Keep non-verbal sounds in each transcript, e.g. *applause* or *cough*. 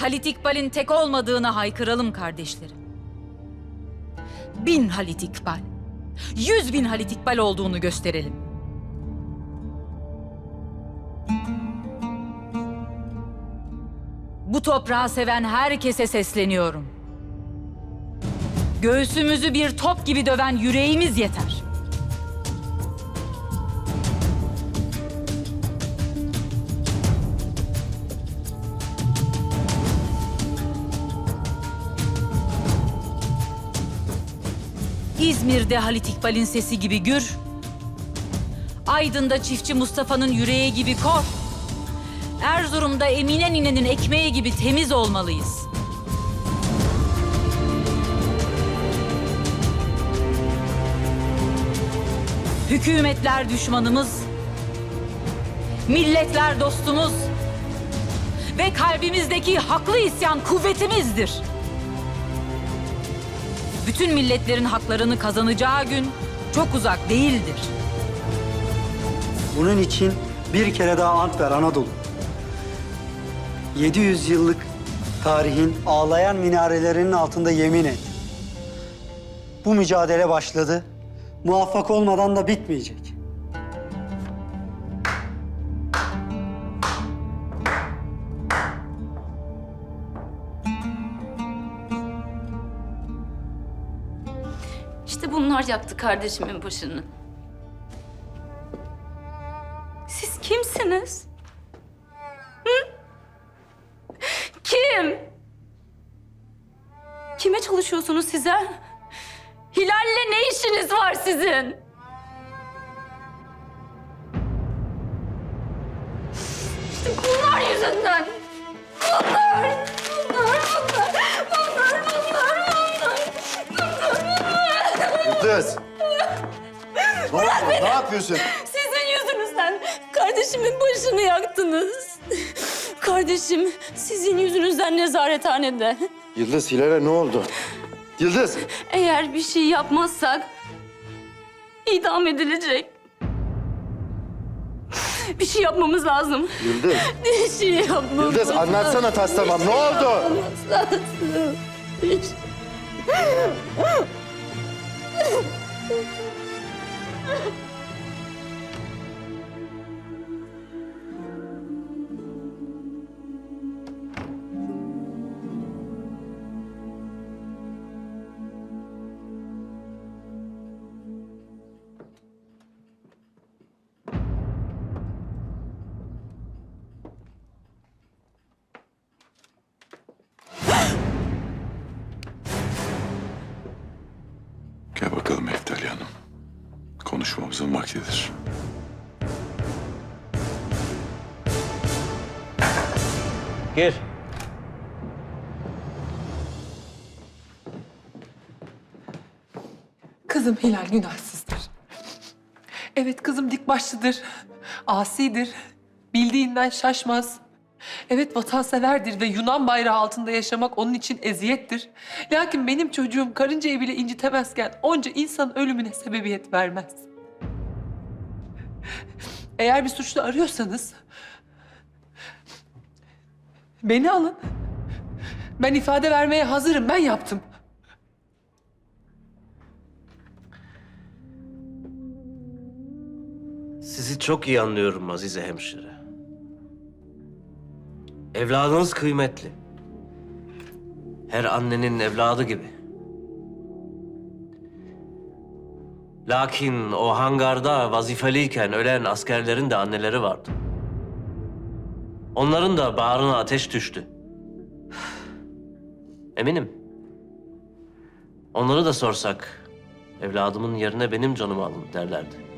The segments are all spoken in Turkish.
Halit İkbal'in tek olmadığını haykıralım kardeşlerim. Bin Halit İkbal, yüz bin Halit İkbal olduğunu gösterelim. Bu toprağı seven herkese sesleniyorum. Göğsümüzü bir top gibi döven yüreğimiz yeter. İzmir'de Halit İkbal'in sesi gibi gür, Aydın'da çiftçi Mustafa'nın yüreği gibi kor, Erzurum'da Emine ninenin ekmeği gibi temiz olmalıyız. Hükümetler düşmanımız, milletler dostumuz ve kalbimizdeki haklı isyan kuvvetimizdir. Bütün milletlerin haklarını kazanacağı gün çok uzak değildir. Bunun için bir kere daha ant ver Anadolu. 700 yıllık tarihin ağlayan minarelerinin altında yemin et. Bu mücadele başladı. Muvaffak olmadan da bitmeyecek. İşte bunlar yaktı kardeşimin başını. Siz kimsiniz? Hı? Kim? Kime çalışıyorsunuz size? Hilal'le ne işiniz var sizin? İşte bunlar yüzünden. Yıldız! *laughs* Ne, oldu? ne yapıyorsun? Sizin yüzünüzden kardeşimin başını yaktınız. *laughs* Kardeşim sizin yüzünüzden nezarethanede. Yıldız, Hilal'e ne oldu? Yıldız! Eğer bir şey yapmazsak idam edilecek. Bir şey yapmamız lazım. Yıldız! *laughs* Bir şey yapmamız Yıldız anlatsana tas tamam. Ne oldu? yapmamız lazım. Bir şey- パパ! Gel bakalım Eftali Hanım. Konuşmamızın vaktidir. Gir. Kızım Hilal günahsızdır. Evet kızım dik başlıdır. Asidir. Bildiğinden şaşmaz. Evet vatanseverdir ve Yunan bayrağı altında yaşamak onun için eziyettir. Lakin benim çocuğum karıncayı bile incitemezken onca insan ölümüne sebebiyet vermez. Eğer bir suçlu arıyorsanız beni alın. Ben ifade vermeye hazırım. Ben yaptım. Sizi çok iyi anlıyorum Azize hemşire. Evladınız kıymetli. Her annenin evladı gibi. Lakin o hangarda vazifeliyken ölen askerlerin de anneleri vardı. Onların da bağrına ateş düştü. Eminim. Onları da sorsak, evladımın yerine benim canımı alın derlerdi.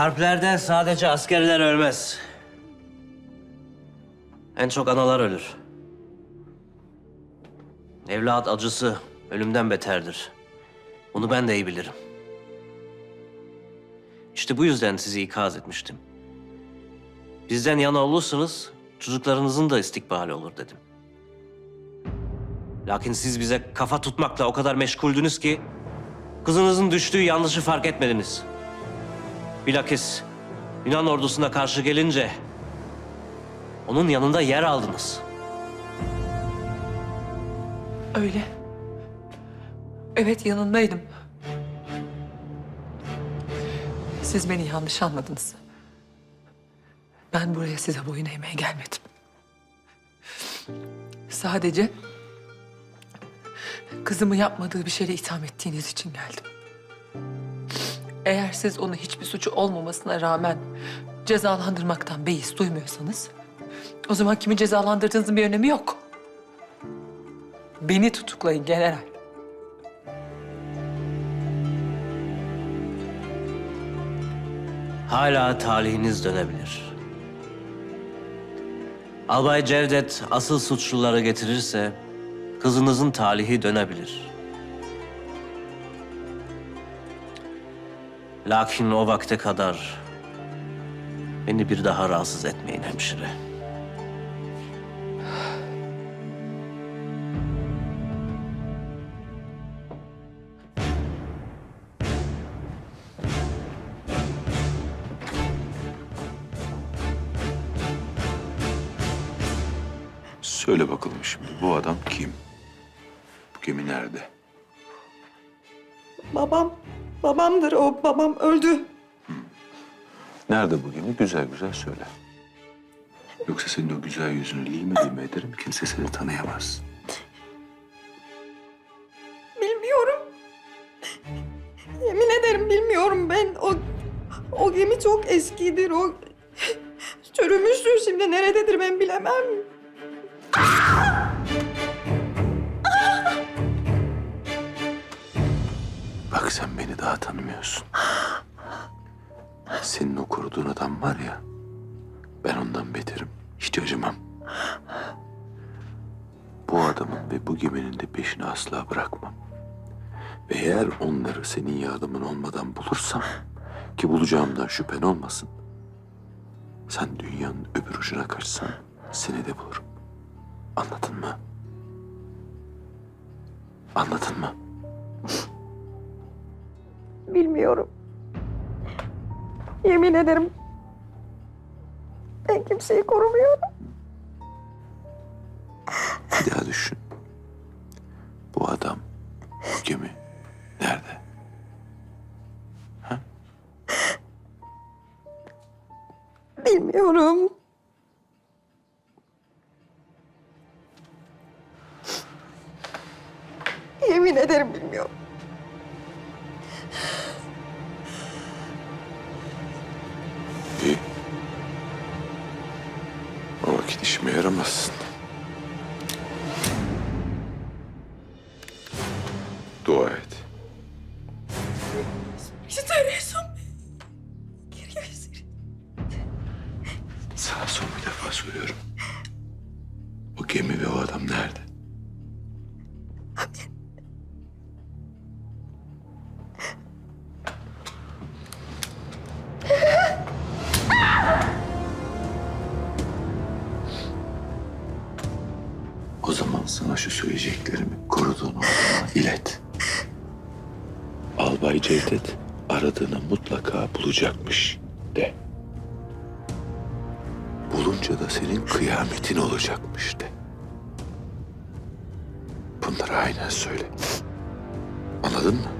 Harplerde sadece askerler ölmez. En çok analar ölür. Evlat acısı ölümden beterdir. Bunu ben de iyi bilirim. İşte bu yüzden sizi ikaz etmiştim. Bizden yana olursanız çocuklarınızın da istikbali olur dedim. Lakin siz bize kafa tutmakla o kadar meşguldünüz ki kızınızın düştüğü yanlışı fark etmediniz. Bilakis Yunan ordusuna karşı gelince onun yanında yer aldınız. Öyle. Evet yanındaydım. Siz beni yanlış anladınız. Ben buraya size boyun eğmeye gelmedim. Sadece kızımı yapmadığı bir şeyle itham ettiğiniz için geldim. Eğer siz onu hiçbir suçu olmamasına rağmen cezalandırmaktan beis duymuyorsanız... ...o zaman kimi cezalandırdığınızın bir önemi yok. Beni tutuklayın general. Hala talihiniz dönebilir. Albay Cevdet asıl suçluları getirirse kızınızın talihi dönebilir. Lakin o vakte kadar beni bir daha rahatsız etmeyin hemşire. Söyle bakalım şimdi bu adam kim? Bu gemi nerede? Babam, babamdır o. Babam öldü. Nerede bu gemi? Güzel güzel söyle. Yoksa senin o güzel yüzünü lime lime ederim. Kimse seni tanıyamaz. Bilmiyorum. Yemin ederim bilmiyorum ben. O, o gemi çok eskidir. O çürümüştür şimdi. Nerededir ben bilemem. Sen beni daha tanımıyorsun. Senin o koruduğun adam var ya. Ben ondan beterim. Hiç acımam. Bu adamın ve bu geminin de peşini asla bırakmam. Ve eğer onları senin yardımın olmadan bulursam... ...ki bulacağımdan şüphen olmasın... ...sen dünyanın öbür ucuna kaçsan seni de bulurum. Anladın mı? Anladın mı? Bilmiyorum. Yemin ederim. Ben kimseyi korumuyorum. Bir daha düşün. Bu adam, bu gemi nerede? Bilmiyorum. Yemin ederim bilmiyorum. İyi. O vakit işime yaramazsın. Dua et. Sana son bir defa söylüyorum. O gemi ve sana şu söyleyeceklerimi koruduğun ortama ilet. Albay Cevdet aradığını mutlaka bulacakmış de. Bulunca da senin kıyametin olacakmış de. Bunları aynen söyle. Anladın mı?